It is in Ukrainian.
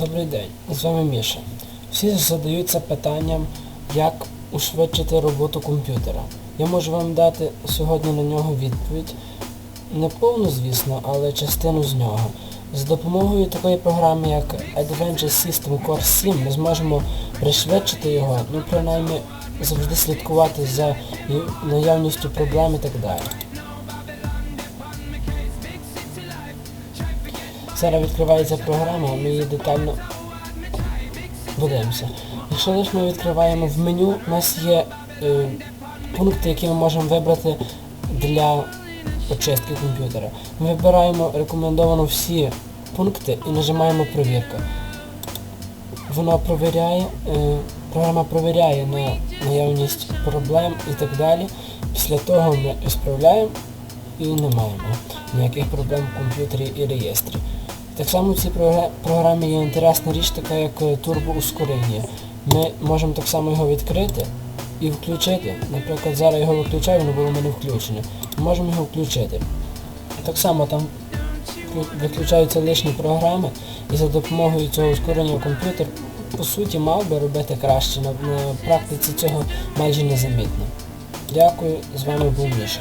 Добрий день, з вами Міша. Всі задаються питанням, як ушвидшити роботу комп'ютера. Я можу вам дати сьогодні на нього відповідь. Не повну, звісно, але частину з нього. За допомогою такої програми, як Adventure System Core 7, ми зможемо пришвидшити його, ну принаймні завжди слідкувати за наявністю проблем і так далі. Зараз відкривається програма, ми її детально подивимося. Якщо лише ми відкриваємо в меню, у нас є е, пункти, які ми можемо вибрати для очистки комп'ютера. Ми вибираємо рекомендовано всі пункти і нажимаємо провірка. Вона провіряє, е, програма провіряє на наявність проблем і так далі. Після того ми справляємо і не маємо ніяких проблем в комп'ютері і реєстрі. Так само в цій програмі є інтересна річ така, як е, турбоускорення. Ми можемо так само його відкрити і включити. Наприклад, зараз його виключаю, воно було в мене включене. Можемо його включити. Так само там виключаються лишні програми, і за допомогою цього ускорення комп'ютер по суті мав би робити краще. На практиці цього майже незамітно. Дякую, з вами був Міша.